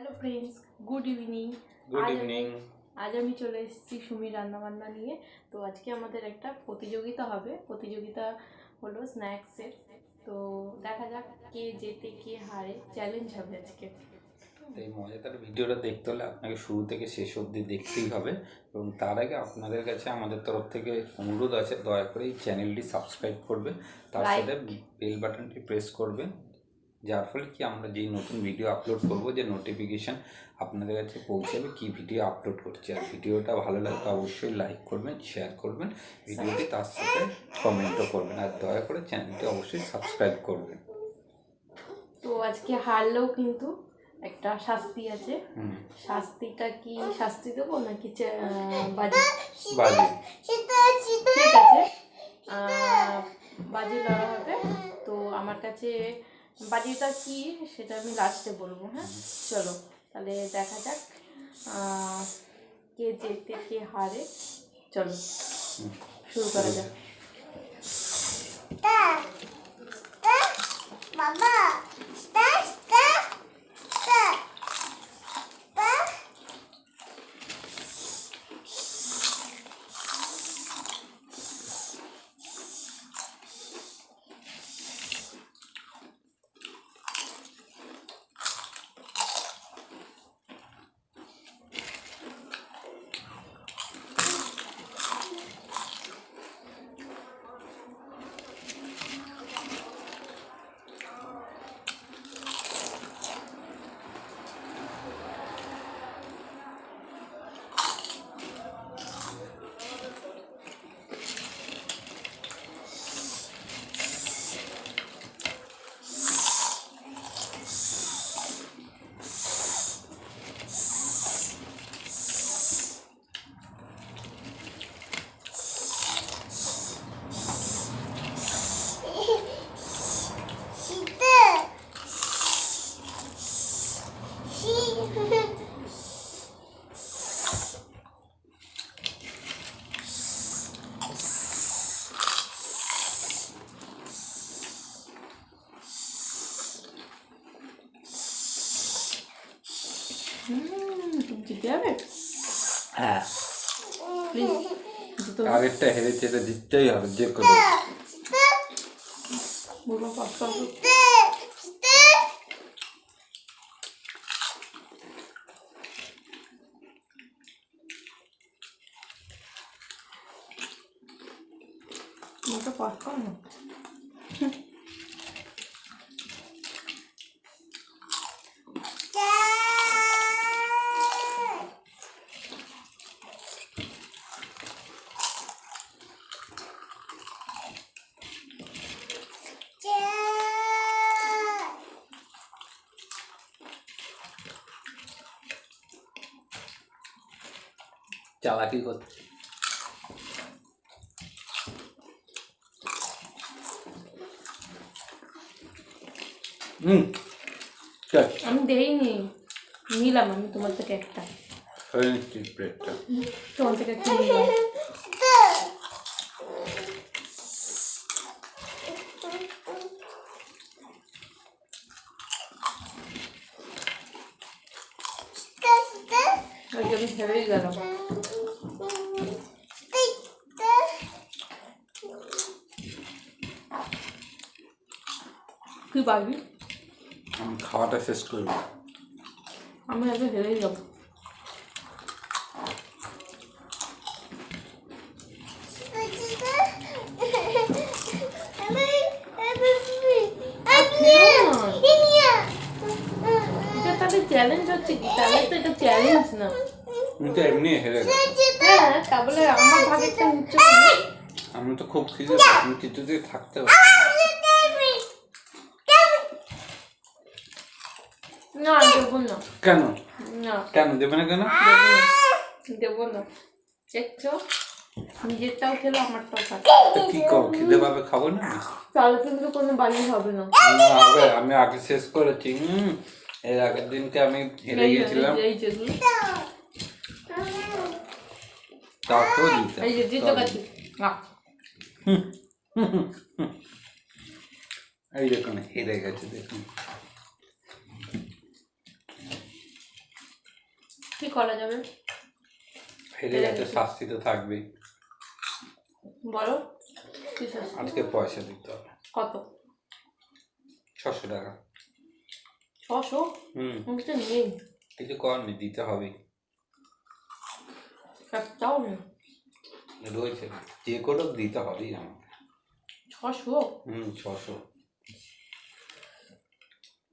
Hello friends good evening good evening আজ আমি চলে এসেছি সুমির রান্নাবান্না নিয়ে। তো আজকে আমাদের একটা প্রতিযোগিতা হবে। প্রতিযোগিতা হলো স্ন্যাক্সের তো দেখা যাক কে জেতে কে হারে। চ্যালেঞ্জ হবে আজকে। এই মজাদার ভিডিওটা দেখতে হলে আপনাকে শুরু থেকে শেষ অবধি দেখতেই হবে। এবং তার আগে আপনাদের কাছে আমাদের তরফ থেকে অনুরোধ আছে দয়া করে এই চ্যানেলটি সাবস্ক্রাইব করবে। তার সাথে বেল বাটনটি প্রেস করবে। যার ফলে কি আমরা যেই নতুন ভিডিও আপলোড করব যে নোটিফিকেশান আপনাদের কাছে পৌঁছাবে কি ভিডিও আপলোড করছি আর ভিডিওটা ভালো লাগলে অবশ্যই লাইক করবেন শেয়ার করবেন ভিডিওটি তার সাথে কমেন্টও করবেন আর দয়া করে চ্যানেলটি অবশ্যই সাবস্ক্রাইব করবেন। তো আজকে হারলেও কিন্তু একটা শাস্তি আছে। শাস্তিটা কি শাস্তি দেবো নাকি বাজি? বাজে। ঠিক আছে। বাজি লড়া হবে। তো আমার কাছে বাজিটা কি সেটা আমি লাস্টে বলব হ্যাঁ? চলো তাহলে দেখা যাক কে যেতে কে হারে। চলো শুরু করা যাক। Mama, তুমি জিতে যাবে হ্যাঁ আগেরটা হেরেছে এটা জিততেই হবে যে কোনো। বলব পপকর্ন দুটো পপকর্ন চালাকি করছে। হুম আমি দেইনি নিলাম আমি তোমার থেকে একটা। হয়ে নিচ্ছি প্লেটটা তোমার থেকে একটা নিলাম আমি হেরেই গেলাম কি পারবি খাওয়াটা শেষ করব আমি আগে হেরেই যাব। চ্যালেঞ্জ হচ্ছে কি? তাহলে তো এটা চ্যালেঞ্জ না। তো এমনি হেরে হ্যাঁ তা বলে আমার ভাগেরটা নিচ্ছে কেন? আমি তো খুব খিদে আমি কিছুতেই থাকতে পারছি না দেবো না। কেন? না। কেন দেবে না কেন? দেবো না। দেখছ? নিজেরটাও খেলো আমারটাও খাবে। কি করো খিদে পাবে খাব না? তাহলে কিন্তু কোনো বাড়ি হবে না হবে আমি আগে শেষ করেছি হুম। এর আগের দিনকে আমি হেরে গিয়েছিলাম এই দেখুন হেরে গেছে দেখুন। করা যাবে? হেরে গেছে শাস্তি তো থাকবেই বলো কি? আজকে পয়সা দিতে হবে। কত? ছশো টাকা। ছশো? হুম। আমার নেই। কিছু করার নেই দিতে হবে। একটাও নেই। রয়েছে। যে করে হোক দিতে হবেই আমার ছশো? হুম ছশো।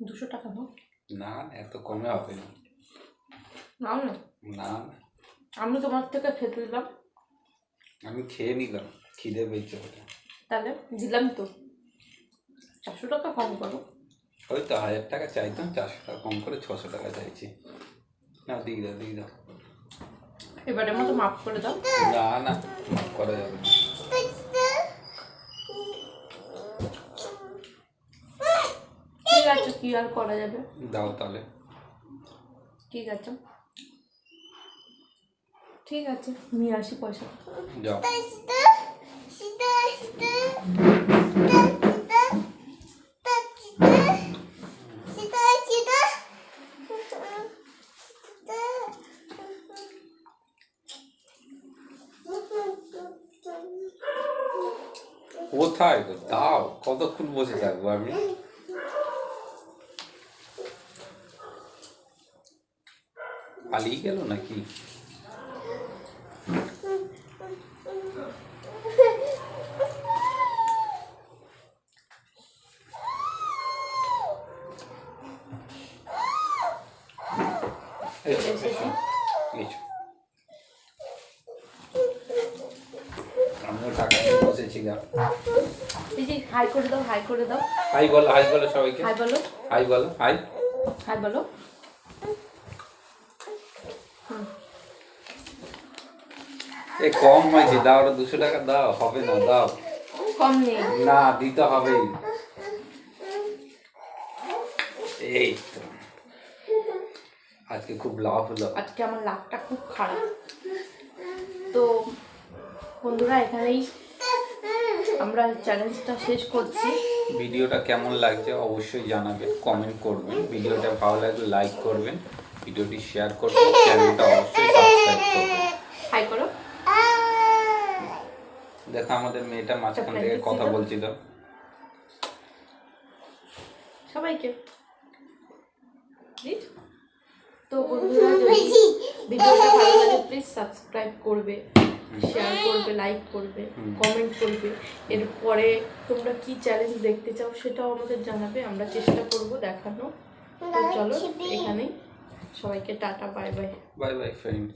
দুশো টাকা নাও না না, এত কমে হবে না। না না। না আমি তোমার থেকে খেতে দিলাম। আমি খেয়ে নিলাম। খিদে পেয়েছে ওটা। তাহলে দিলাম তো। চারশো টাকা কম করো। ওই তো হাজার টাকা চাইতাম চারশো টাকা কম করে ছশো টাকা চাইছি। না দিয়ে দাও দিয়ে দাও। এবারের মতো মাফ করে দাও। না না মাফ করা যাবে না। ঠিক আছে কি আর করা যাবে? দাও তাহলে। ঠিক আছে। ঠিক আছে নিয়ে আসি পয়সা। যাও। কোথায় গো? দাও কতক্ষণ বসে থাকব আমি? পালিয়ে গেল নাকি? আমিও টাকা নিয়ে বসেছিলাম এই যে হাই করে দাও হাই করে দাও। হাই বলো হাই বলো সবাইকে। হাই বলো। হাই বলো হাই হাই বলো। এ কম হয়েছে দাও ওটা দুশো টাকা দাও হবে না দাও। কম নেই। না দিতে হবেই এই তো। আজকে খুব লাভ হলো। আজকে আমার লাভটা খুব খারাপ। বন্ধুরা এখানেই আমরা চ্যালেঞ্জটা শেষ করছি। ভিডিওটা কেমন লাগছে অবশ্যই জানাবেন কমেন্ট করবেন। ভিডিওটা ভালো লাগলে লাইক করবেন ভিডিওটি শেয়ার করবেন চ্যানেলটা অবশ্যই সাবস্ক্রাইব করবেন। হাই করো। দেখো আমাদের মেয়েটা মাঝখান থেকে কথা বলছিল। সবাইকে? তো বন্ধুরা যদি ভিডিওটা ভালো লাগে প্লিজ সাবস্ক্রাইব করবে শেয়ার করবে লাইক করবে কমেন্ট করবে। এরপরে তোমরা কি চ্যালেঞ্জ দেখতে চাও সেটাও আমাদের জানাবে আমরা চেষ্টা করব দেখানো। তো চলো এখানেই। সবাইকে tata bye bye bye bye friends